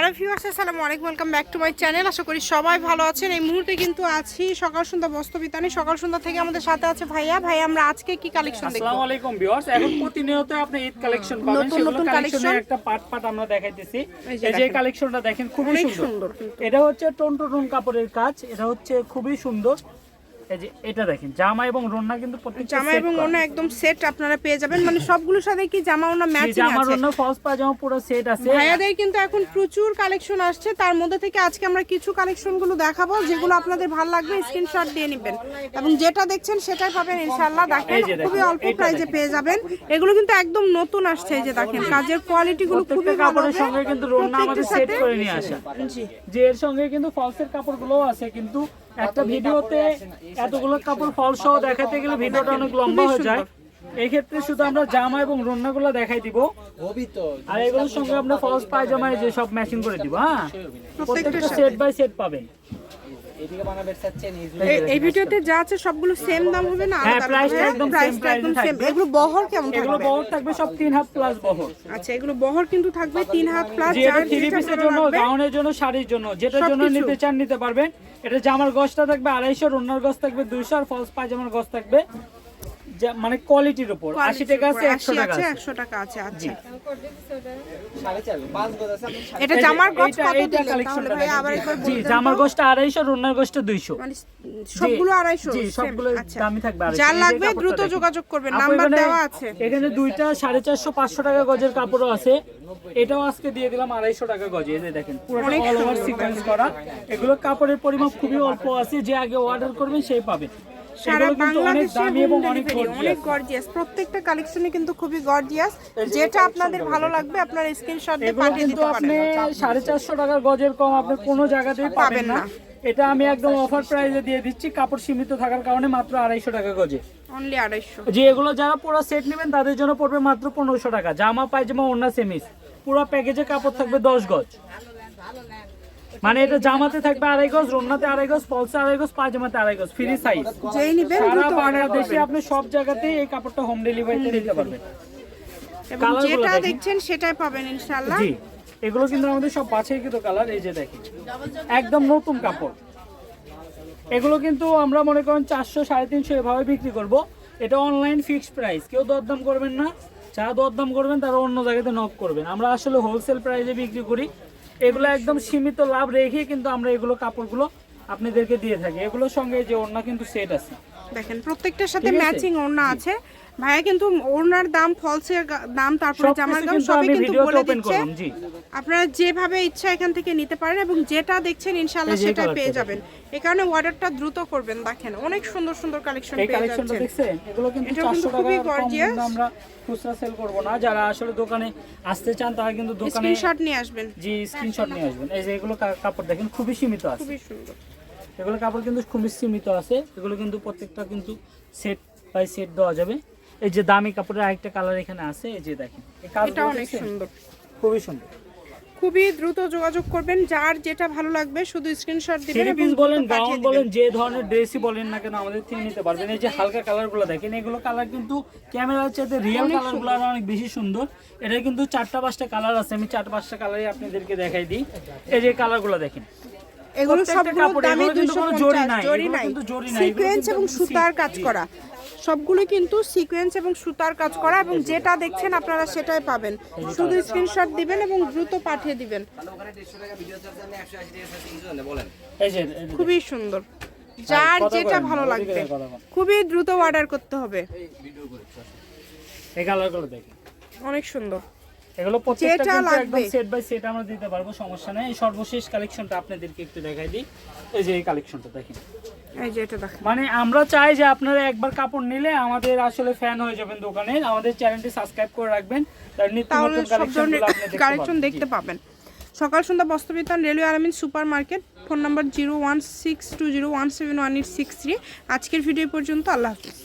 Hello viewers আসসালামু আলাইকুম welcome back to my channel. আশা করি সবাই ভালো আছেন। এই মুহূর্তে কিন্তু আছি সকাল সন্ধ্যা বস্ত্রবিতানে সকাল সন্ধ্যা থেকে আমাদের সাথে আছে ভাইয়া। ভাই আমরা আজকে কি কালেকশন দেখব? আসসালামু আলাইকুম ভিউয়ার্স। এখন প্রতিনিয়ত আপনি ঈদ কালেকশন পাবেন। নতুন নতুন কালেকশনের একটা পার্ট পার্ট আমরা দেখাইতেছি। এই যে। কালেকশনটা দেখেন। খুবই সুন্দর। সুন্দর এটা হচ্ছে টোন টোন কাপড়ের কাজ। এটা হচ্ছে খুবই সুন্দর। এই যে এটা দেখেন জামা এবং রন্না কিন্তু প্রত্যেকটা জামা এবং। ওনা একদম সেট আপনারা পেয়ে যাবেন। মানে সবগুলোর সাথে কি জামা ওনা ম্যাচিং জামা আছে? রন্না ফলস পাজামা পুরো সেট আছে। ভাইয়াদের কিন্তু এখন প্রচুর কালেকশন আসছে। তার মধ্যে থেকে আজকে আমরা কিছু কালেকশনগুলো দেখাবো যেগুলো আপনাদের ভালো লাগবে স্ক্রিনশট দিয়ে নেবেন। এবং যেটা দেখছেন সেটাই পাবেন ইনশাআল্লাহ। দেখেন খুবই অল্প প্রাইসে পেয়ে যাবেন। এগুলো কিন্তু একদম নতুন আসছে এই যে দেখেন। কাজের কোয়ালিটি গুলো খুবই ভালো কাপড়ের সঙ্গে কিন্তু রন্না আমাদের সেট করে নিয়ে আসা। জি। যে এর সঙ্গে কিন্তু ফলসের কাপড়গুলোও আছে কিন্তু একটা ভিডিওতে এতগুলো কাপড় ফলস সহ দেখাতে গেলে ভিডিওটা অনেক লম্বা হয়ে যায়। এই ক্ষেত্রে শুধু আমরা জামা এবং রন্নাগুলো দেখাই দিব। আর এগুলোর সঙ্গে আমরা ফলস পায়জামায় যে সব ম্যাচিং করে দিব হ্যাঁ? প্রত্যেকটা। সেট বাই সেট পাবেন। এই- এই ভিডিওতে যা আছে সবগুলো সেম দাম হবে না? হ্যাঁ, আলাদা price টা আলাদা? একদম প্রাইসটা একদম সেম থাকবে। এগুলো বহর কেমন এগুলো বহর থাকবে সব তিন হাত প্লাস বহর। আচ্ছা এগুলো বহর কিন্তু থাকবে 3 হাত প্লাস যার থ্রি পিসের জন্য গাউনের জন্য শাড়ির জন্য যেটার জন্য নিতে চান নিতে পারবেন। এটা জামার গজটা থাকবে আড়াইশো রন্নার গজ থাকবে দুইশো আর ফলস পায়জামার গজ থাকবে মানে কোয়ালিটির উপর। আশি টাকা আছে একশো টাকা আছে একশো টাকা আছে আচ্ছা। এটা জামার গজ কত দিলেন তাহলে ভাই আবার একবার জি জামার? গোষ্ঠটা আড়াইশো রন্নার গোষ্ঠটা দুইশো। মানে সবগুলো আড়াইশো? জি সবগুলো আচ্ছা। দামি থাকবে আড়াইশো। যার লাগবে দ্রুত যোগাযোগ করবেন নাম্বার দেওয়া আছে। এখানে দুইটা সাড়ে চারশো পাঁচশো টাকা গজের কাপড়ও আছে। এটাও আজকে দিয়ে দিলাম আড়াইশো টাকা গজে এই যে দেখেন। পুরোটা অল ওভার সিকোয়েন্স করা। এগুলো কাপড়ের পরিমাপ খুবই অল্প আছে যে আগে অর্ডার করবেন সেই পাবেন। সারা বাংলাদেশে অনেক গর্জিয়াস প্রত্যেকটা কালেকশনে কিন্তু খুবই গর্জিয়াস যেটা আপনাদের ভালো লাগবে আপনার স্ক্রিনশট দিয়ে পাঠিয়ে দিতে আপনি পারেন সাড়ে চারশো টাকার গজের কম আপনি কোনো জায়গাতেই পাবেন না। এটা আমি একদম অফার প্রাইসে দিয়ে দিচ্ছি। কাপড় সীমিত থাকার কারণে মাত্র আড়াইশো টাকা গজে। অনলি আড়াইশো। যে এগুলো যারা পুরো সেট নেবেন তাদের জন্য পড়বে মাত্র পনেরোশো টাকা। জামা পায়জামা ওড়না সেমিস পুরো প্যাকেজে কাপড় থাকবে দশ গজ। মানে এটা জামাতে থাকবে আড়াই গজ রোনাতে আড়াই গজ ফলসে আড়াই গজ পায়জামাতে আড়াই গজ ফ্রি সাইজ যেই নিবেন সারা বাংলাদেশে আপনি সব জায়গাতেই এই কাপড়টা হোম ডেলিভারিতে দিতে পারবেন। যেটা দেখছেন সেটাই পাবেন ইনশাআল্লাহ। জি এগুলো কিন্তু আমাদের সব বাছাইকৃত কালার এই যে দেখেন। একদম নতুন কাপড়। এগুলো কিন্তু আমরা মনে করেন চারশো সাড়ে তিনশো এভাবে বিক্রি করব। এটা অনলাইন ফিক্সড প্রাইস কেউ দরদাম করবেন না। যারা দরদাম করবেন তারা অন্য জায়গাতে নক করবেন। আমরা আসলে হোলসেল প্রাইসে বিক্রি করি। এগুলো একদম সীমিত লাভ রেখে কিন্তু আমরা এগুলো কাপড়গুলো আপনাদেরকে দিয়ে থাকি। এগুলোর সঙ্গে যে ওড়না কিন্তু সেট আছে। দেখেন প্রত্যেকটার সাথে ম্যাচিং ওড়না আছে। ভাইয়া কিন্তু ওনার দাম ফলসের দাম তারপরে জামার দাম সবই কিন্তু বলে দিচ্ছে। আপনারা যেভাবে ইচ্ছা এখান থেকে নিতে পারেন এবং যেটা দেখছেন ইনশাআল্লাহ সেটাই পেয়ে যাবেন। এই কারণে অর্ডারটা দ্রুত করবেন দেখেন। অনেক সুন্দর সুন্দর কালেকশন এই পেয়ে কালেকশনটা যাচ্ছেন। দেখছেন? এগুলো কিন্তু এটাও চারশো কিন্তু খুবই টাকা কম আমরা খুচরা সেল করব না। যারা আসলে দোকানে আসতে চান তারা কিন্তু দোকানে স্ক্রিনশট নিয়ে আসবেন। জি স্ক্রিনশট নিয়ে আসবেন। এই যে এগুলো কাপড় দেখেন খুবই সীমিত আছে। খুবই সুন্দর। এগুলো কাপড় কিন্তু খুবই সীমিত আছে। এগুলো কিন্তু প্রত্যেকটা কিন্তু সেট বাই সেট দেওয়া যাবে। এই যে দামি কাপড়ের আরেকটা কালার এখানে আছে এই যে দেখেন এটা অনেক সুন্দর। খুবই সুন্দর। খুবই দ্রুত যোগাযোগ করবেন যার যেটা ভালো লাগবে শুধু স্ক্রিনশট দিবেন থ্রি পিস বলেন গাউন বলেন যে ধরনের ড্রেসই বলেন না কেন আমাদের থেকে নিতে পারবেন। এই যে হালকা কালারগুলো দেখেন এগুলো কালার কিন্তু ক্যামেরার চাইতে রিয়েল কালারগুলো অনেক বেশি সুন্দর। এটা কিন্তু চারটা পাঁচটা কালার আছে আমি চারটা পাঁচটা কালারই আপনাদেরকে দেখাই দিই। এই যে কালারগুলো দেখেন এগুলো সবগুলো দামি এগুলো কিন্তু কোনো জরি 250 নাই, জরি নাই। কিন্তু জরি নাই, সিকোয়েন্স এবং সুতার কাজ করা। সবগুলো কিন্তু সিকোয়েন্স এবং সুতার কাজ করা এবং যেটা দেখছেন আপনারা সেটাই পাবেন। শুধু স্ক্রিনশট দিবেন এবং দ্রুত পাঠিয়ে দিবেন। খুবই সুন্দর। যার যেটা ভালো লাগবে। খুবই দ্রুত অর্ডার করতে হবে। অনেক সুন্দর। এগুলো প্রত্যেকটা একদম। সেট বাই সেট আমরা দিতে পারব সমস্যা নেই। এই সর্বশেষ কালেকশনটা আপনাদেরকে একটু দেখাই দিই। এই যে এই কালেকশনটা দেখেন। মানে আমরা চাই যে আপনারা একবার কাপড় নিলে আমাদের আসলে ফ্যান হয়ে যাবেন দোকানে। আমাদের চ্যানেলটি সাবস্ক্রাইব করে রাখবেন। তাহলে সব ধরনের কালেকশন। দেখতে পাবেন। Sakal Sandhya Bastrabitan railway Aramin super market phone number zero one six two zero one seven one eight six three. আজকের ভিডিও পর্যন্ত আল্লাহ হাফিজ।